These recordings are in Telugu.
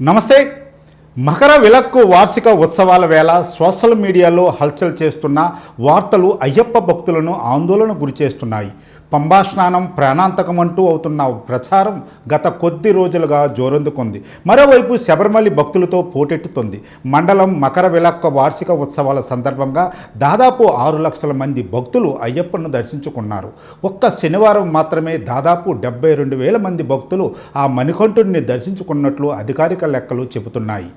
నమస్తే. మకర విలక్కు వార్షిక ఉత్సవాల వేళ సోషల్ మీడియాలో హల్చల్ చేస్తున్న వార్తలు అయ్యప్ప భక్తులను ఆందోళన గురిచేస్తున్నాయి పంబాస్నానం ప్రాణాంతకమంటూ అవుతున్న ప్రచారం గత కొద్ది రోజులుగా జోరందుకుంది. మరోవైపు శబరిమలి భక్తులతో పోటెట్టుతుంది మండలం మకర విలక్క వార్షిక ఉత్సవాల సందర్భంగా దాదాపు ఆరు లక్షల మంది భక్తులు అయ్యప్పను దర్శించుకున్నారు. ఒక్క శనివారం మాత్రమే దాదాపు డెబ్బై రెండు వేల మంది భక్తులు ఆ మణికంఠుడిని దర్శించుకున్నట్లు అధికారిక లెక్కలు చెబుతున్నాయి.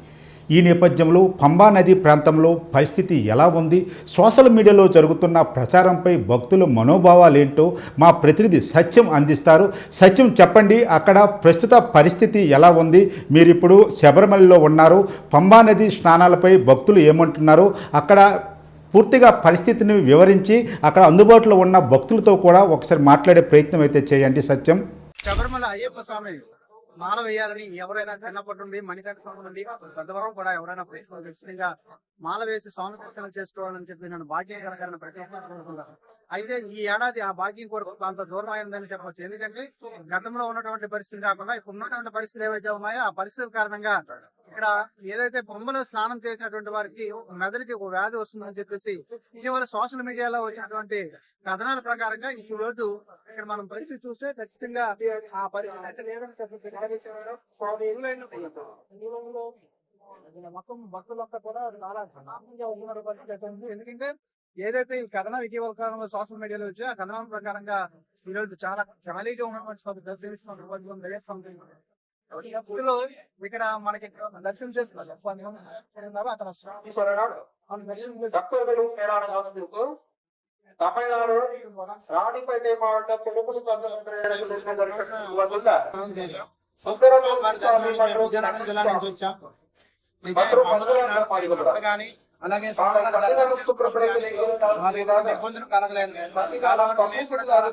ఈ నేపథ్యంలో పంబా నది ప్రాంతంలో పరిస్థితి ఎలా ఉంది? సోషల్ మీడియాలో జరుగుతున్న ప్రచారంపై భక్తుల మనోభావాలేంటో మా ప్రతినిధి సత్యం అందిస్తారు. సత్యం చెప్పండి అక్కడ ప్రస్తుత పరిస్థితి ఎలా ఉంది? మీరు ఇప్పుడు శబరిమలలో ఉన్నారు. పంబా నది స్నానాలపై భక్తులు ఏమంటున్నారు? అక్కడ పూర్తిగా పరిస్థితిని వివరించి అక్కడ అందుబాటులో ఉన్న భక్తులతో కూడా ఒకసారి మాట్లాడే ప్రయత్నం అయితే చేయండి సత్యం. శబరిమల అయ్యప్ప స్వామి మాల వేయాలని ఎవరైనా చిన్నప్పటి నుండి మణికంఠ స్వామి నుండి పెద్దవరం కూడా ఎవరైనా ప్రయత్నం ఖచ్చితంగా మాల వేసి స్వామి దర్శనం చేసుకోవాలని చెప్పి నేను భాగ్యం కలగాలని ప్రతి అయితే ఈ ఏడాది ఆ భాగ్యం కొరకు కొంత దూరం అయిందని చెప్పొచ్చు. ఎందుకంటే గతంలో ఉన్నటువంటి పరిస్థితి కాకుండా ఇప్పుడు ఉన్నటువంటి పరిస్థితులు ఏవైతే ఉన్నాయో ఆ పరిస్థితి కారణంగా ఇక్కడ ఏదైతే బొమ్మలో స్నానం చేసినటువంటి వారికి మెదడుకి ఒక వ్యాధి వస్తుందని చెప్పేసి ఇటీవల సోషల్ మీడియాలో వచ్చినటువంటి కథనాల ప్రకారంగా ఈ రోజు ఇక్కడ మనం పరిస్థితి చూస్తే ఖచ్చితంగా ఆ పరిస్థితి అయితే లేదని చెప్పేసి మొత్తం భక్తులంతా కూడా చాలా ఆనందంగా ఉన్న పరిస్థితి అయితే ఎందుకంటే ఏదైతే ఈ కథనం ఇటీవల కాలంలో సోషల్ మీడియాలో వచ్చాయో ఆ కథనం ప్రకారంగా ఈరోజు చాలా ఖాళీగా ఉన్నటువంటి స్వామి దర్శించుకున్న రోజు భక్తులు ఇక్కడ మనకి దర్శనం చేసుకున్నారు అతను భక్తులు பேராடகாலத்திற்கு தமிழ்நாடு ராணிப்பேட்டை மாவட்ட பெருமுடி வந்துள்ள சுந்தரமூர்த்தி சுவாமி மற்றும் అలాగే ఇబ్బందులు కలగలేదు చాలా మేము కూడా చాలా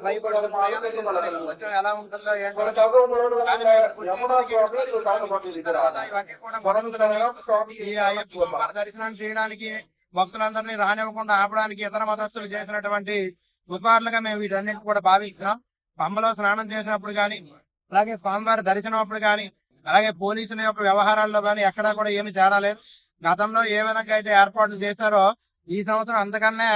ఎలా ఉంటుందో దర్శనం చేయడానికి భక్తులందరినీ రానివ్వకుండా ఆపడానికి ఇతర మతస్థులు చేసినటువంటి ఉపకారులుగా మేము వీటన్నిటి కూడా భావిస్తున్నాం. పంబలో స్నానం చేసినప్పుడు కానీ అలాగే స్వామివారి దర్శనం అప్పుడు కానీ అలాగే పోలీసుల యొక్క వ్యవహారాల్లో కానీ ఎక్కడా కూడా ఏమి తేడా లేదు. గతంలో ఏ విధంగా అయితే ఏర్పాట్లు చేశారో ఈ సంవత్సరం అంతకన్నా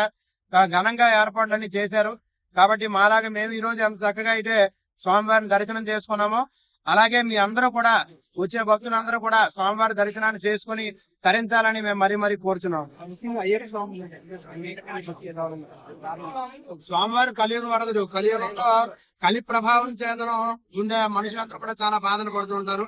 ఘనంగా ఏర్పాట్లన్నీ చేశారు. కాబట్టి మాలాగా మేము ఈ రోజు ఎంత చక్కగా అయితే స్వామివారిని దర్శనం చేసుకున్నామో అలాగే మీ అందరూ కూడా వచ్చే భక్తులందరూ కూడా స్వామివారి దర్శనాన్ని చేసుకుని తరించాలని మేము మరీ మరీ కోరుచున్నాం. స్వామివారి కలియుగ వరదుడు కలియుగంలో కలి ప్రభావం చేతను ఉండే మనుషులందరూ కూడా చాలా బాధలు పడుతూ ఉంటారు.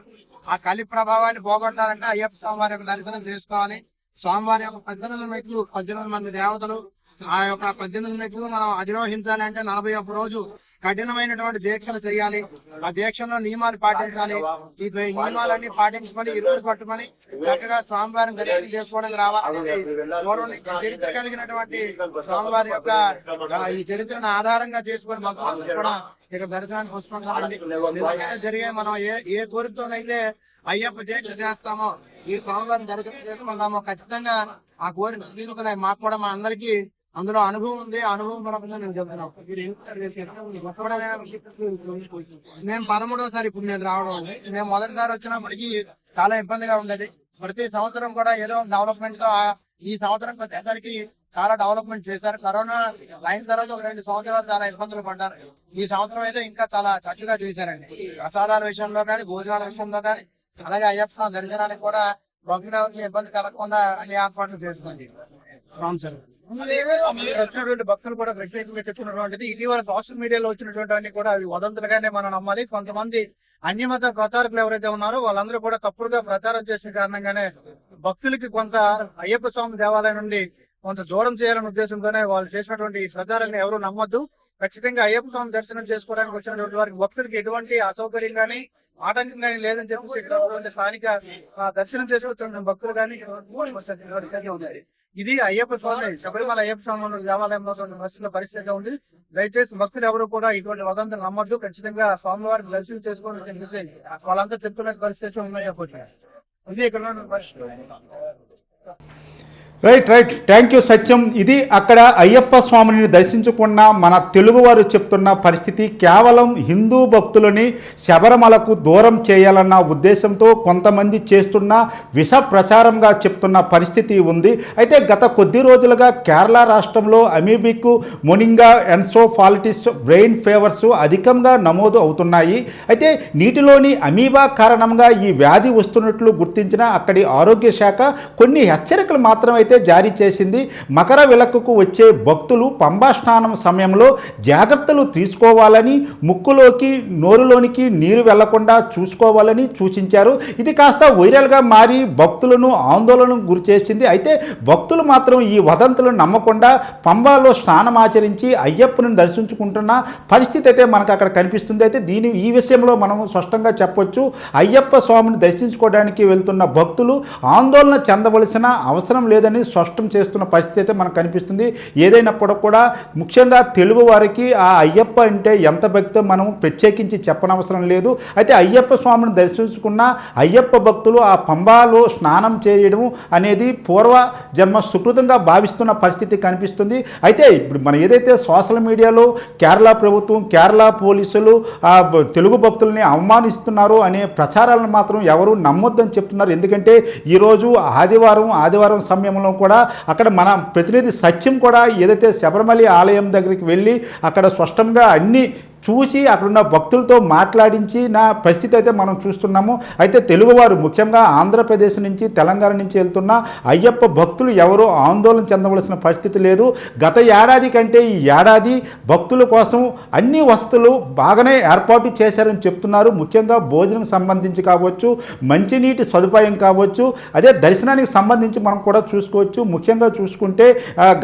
ఆ కలి ప్రభావాన్ని పోగొట్టాలంటే అయ్యప్ప స్వామివారి యొక్క దర్శనం చేసుకోవాలి. స్వామివారి యొక్క పద్దెనిమిది మెట్లు పద్దెనిమిది మంది దేవతలు ఆ యొక్క పద్దెనిమిది మెట్లు మనం అధిరోహించాలి అంటే నలభై ఒక్క రోజు కఠినమైనటువంటి దీక్షలు చేయాలి. ఆ దీక్షలో నియమాలు పాటించాలి. ఈ నియమాలన్నీ పాటించుకొని ఇరువురు పట్టుకొని చక్కగా స్వామివారిని దర్శనం చేసుకోవడానికి రావాలనేది పూర్వం చరిత్ర కలిగినటువంటి స్వామివారి యొక్క ఈ చరిత్రను ఆధారంగా చేసుకొని భక్తులందరూ కూడా ఇక్కడ దర్శనానికి వస్తుంటారండి నిజంగా జరిగే మనం ఏ ఏ కోరికతోనైతే అయ్యప్ప దీక్ష చేస్తామో ఈ స్వామివారిని దర్శనం చేసుకుంటామో ఖచ్చితంగా ఆ కోరిక తీరుతున్నాయి. మాకు కూడా మా అందరికీ అందులో అనుభవం ఉంది. అనుభవం పరంగా నేను చెప్తున్నాం. మేము పదమూడవసారి ఇప్పుడు నేను రావడం అండి మేము మొదటిసారి వచ్చినప్పటికీ చాలా ఇబ్బందిగా ఉండేది. ప్రతి సంవత్సరం కూడా ఏదో డెవలప్మెంట్తో ఈ సంవత్సరం వచ్చేసరికి చాలా డెవలప్మెంట్ చేశారు. కరోనా అయిన తర్వాత ఒక రెండు సంవత్సరాలు చాలా ఇబ్బందులు పడ్డారు. ఈ సంవత్సరం అయితే ఇంకా చాలా చక్కగా చేశారండి. ప్రసాదాల విషయంలో కానీ భోజనాల విషయంలో కానీ అలాగే అయ్యప్ప దర్శనానికి కూడా భక్తులకి ఇబ్బంది కలగకుండా అన్ని ఏర్పాట్లు చేసుకోండి. వచ్చినటువంటి భక్తులు కూడా ప్రత్యేకంగా చెప్తున్నటువంటిది ఇటీవల సోషల్ మీడియాలో వచ్చినటువంటి అన్ని కూడా అవి వదంతులుగానే మనం నమ్మాలి. కొంతమంది అన్యమత ప్రచారకులు ఎవరైతే ఉన్నారో వాళ్ళందరూ కూడా తప్పుడుగా ప్రచారం చేసిన కారణంగానే భక్తులకి కొంత అయ్యప్ప స్వామి దేవాలయం నుండి కొంత దూరం చేయాలనే ఉద్దేశంతోనే వాళ్ళు చేసినటువంటి ఈ ప్రచారాన్ని ఎవరు నమ్మొద్దు. ఖచ్చితంగా అయ్యప్ప స్వామి దర్శనం చేసుకోవడానికి వచ్చినటువంటి వారికి భక్తులకి ఎటువంటి అసౌకర్యం కానీ ఆటంకం కానీ లేదని చెప్పేసి ఇక్కడ స్థానిక ఆ, దర్శనం చేసుకుంటున్న భక్తులు కానీ ఉన్నది ఇది అయ్యప్ప స్వామి శబరిమల అయ్యప్ప స్వామి దేవాలయంలో ఉన్న పరిస్థితిగా ఉంది. దయచేసి భక్తులు ఎవరు కూడా ఇటువంటి వదంతులు నమ్మద్దు. ఖచ్చితంగా స్వామివారిని దర్శనం చేసుకోవడం చెప్పేసి వాళ్ళంతా చెప్తున్న పరిస్థితి ఉన్నాయి. చెప్పొచ్చు ఇది ఇక్కడ పరిస్థితి. Right right thank you Satyam ఇది అక్కడ అయ్యప్ప స్వామిని దర్శించుకున్న మన తెలుగువారు చెప్తున్న పరిస్థితి కేవలం హిందూ భక్తులని శబరిమలకు దూరం చేయాలన్న ఉద్దేశంతో కొంతమంది చేస్తున్న విష ప్రచారంగా చెప్తున్న పరిస్థితి ఉంది. అయితే గత కొద్ది రోజులుగా కేరళ రాష్ట్రంలో amoebic meningoencephalitis brain fevers అధికంగా నమోదు అవుతున్నాయి. అయితే నీటిలోని అమీబా కారణంగా ఈ వ్యాధి వస్తున్నట్లు గుర్తించిన అక్కడి ఆరోగ్య శాఖ కొన్ని హెచ్చరికలు మాత్రం అయితే జారీ చేసింది మకర విలక్కుకు వచ్చే భక్తులు పంబా స్నానం సమయంలో జాగ్రత్తలు తీసుకోవాలని ముక్కులోకి నోరులోనికి నీరు వెళ్ళకుండా చూసుకోవాలని సూచించారు. ఇది కాస్త వైరల్గా మారి భక్తులను ఆందోళనకు గురి చేసింది. అయితే భక్తులు మాత్రం ఈ వదంతులను నమ్మకుండా పంబాలో స్నానం ఆచరించి అయ్యప్పను దర్శించుకుంటున్న పరిస్థితి అయితే మనకు అక్కడ కనిపిస్తుంది. అయితే దీని ఈ విషయంలో మనం స్పష్టంగా చెప్పొచ్చు. అయ్యప్ప స్వామిని దర్శించుకోవడానికి వెళ్తున్న భక్తులు ఆందోళన చెందవలసిన అవసరం లేదని స్పష్టం చేస్తున్న పరిస్థితి అయితే మనకు కనిపిస్తుంది. ఏదైనప్పటికీ కూడా ముఖ్యంగా తెలుగు వారికి ఆ అయ్యప్ప అంటే ఎంత భక్తో మనం ప్రత్యేకించి చెప్పనవసరం లేదు. అయితే అయ్యప్ప స్వామిని దర్శించుకున్న అయ్యప్ప భక్తులు ఆ పంబాలో స్నానం చేయడం అనేది పూర్వ జన్మ సుకృతంగా భావిస్తున్న పరిస్థితి కనిపిస్తుంది. అయితే ఇప్పుడు మనం ఏదైతే సోషల్ మీడియాలో కేరళ ప్రభుత్వం కేరళ పోలీసులు ఆ తెలుగు భక్తుల్ని అవమానిస్తున్నారు అనే ప్రచారాలను మాత్రం ఎవరు నమ్మొద్దని చెప్తున్నారు. ఎందుకంటే ఈరోజు ఆదివారం ఆదివారం సమయంలో కూడా అక్కడ మన ప్రతినిధి సత్యం కూడా ఏదైతే శబరిమల ఆలయం దగ్గరికి వెళ్ళి అక్కడ స్పష్టంగా అన్ని చూసి అక్కడున్న భక్తులతో మాట్లాడించి నా పరిస్థితి అయితే మనం చూస్తున్నాము. అయితే తెలుగువారు ముఖ్యంగా ఆంధ్రప్రదేశ్ నుంచి తెలంగాణ నుంచి వెళ్తున్న అయ్యప్ప భక్తులు ఎవరూ ఆందోళన చెందవలసిన పరిస్థితి లేదు. గత ఏడాది కంటే ఈ ఏడాది భక్తుల కోసం అన్ని వసతులు బాగానే ఏర్పాటు చేశారని చెప్తున్నారు. ముఖ్యంగా భోజనం సంబంధించి కావచ్చు మంచినీటి సదుపాయం కావచ్చు అదే దర్శనానికి సంబంధించి మనం కూడా చూసుకోవచ్చు. ముఖ్యంగా చూసుకుంటే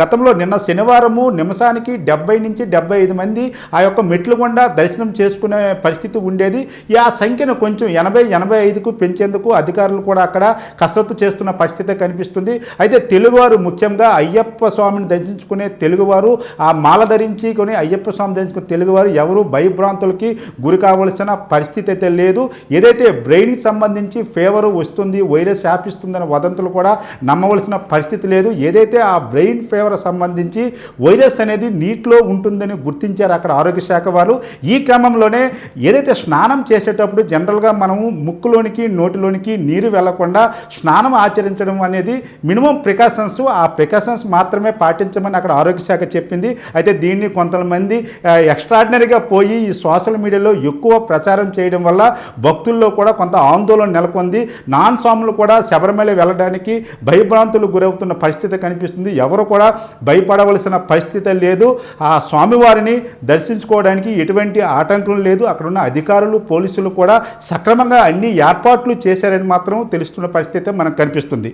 గతంలో నిన్న శనివారము నిమిషానికి డెబ్బై నుంచి డెబ్బై ఐదు మంది ఆ యొక్క మెట్లు తప్పకుండా దర్శనం చేసుకునే పరిస్థితి ఉండేది. ఆ సంఖ్యను కొంచెం ఎనభై ఎనభై ఐదుకు పెంచేందుకు అధికారులు కూడా అక్కడ కసరత్తు చేస్తున్న పరిస్థితి కనిపిస్తుంది. అయితే తెలుగువారు ముఖ్యంగా అయ్యప్ప స్వామిని దర్శించుకునే తెలుగువారు ఆ మాల ధరించి కొని అయ్యప్ప స్వామి దర్శించుకునే తెలుగువారు ఎవరు భయభ్రాంతులకి గురి కావలసిన పరిస్థితి అయితే లేదు. ఏదైతే బ్రెయిన్కి సంబంధించి ఫేవర్ వస్తుంది వైరస్ వ్యాపిస్తుందనే వదంతులు కూడా నమ్మవలసిన పరిస్థితి లేదు. ఏదైతే ఆ బ్రెయిన్ ఫేవర్ సంబంధించి వైరస్ అనేది నీటిలో ఉంటుందని గుర్తించారు అక్కడ ఆరోగ్య శాఖ వారు. ఈ క్రమంలోనే ఏదైతే స్నానం చేసేటప్పుడు జనరల్గా మనము ముక్కులోనికి నోటిలోనికి నీరు వెళ్ళకుండా స్నానం ఆచరించడం అనేది మినిమం ప్రికాషన్స్ ఆ ప్రికాషన్స్ మాత్రమే పాటించమని అక్కడ ఆరోగ్య శాఖ చెప్పింది. అయితే దీన్ని కొంతమంది ఎక్స్ట్రాడినరీగా పోయి ఈ సోషల్ మీడియాలో ఎక్కువ ప్రచారం చేయడం వల్ల భక్తుల్లో కూడా కొంత ఆందోళన నెలకొంది. నాన్ స్వాములు కూడా శబరిమల వెళ్ళడానికి భయభ్రాంతులు గురవుతున్న పరిస్థితి కనిపిస్తుంది. ఎవరు కూడా భయపడవలసిన పరిస్థితి లేదు. ఆ స్వామివారిని దర్శించుకోవడానికి ఎటువంటి ఆటంకం లేదు. అక్కడున్న అధికారులు పోలీసులు కూడా సక్రమంగా అన్ని ఏర్పాట్లు చేశారని మాత్రం తెలుస్తున్న పరిస్థితి మనకు కనిపిస్తుంది.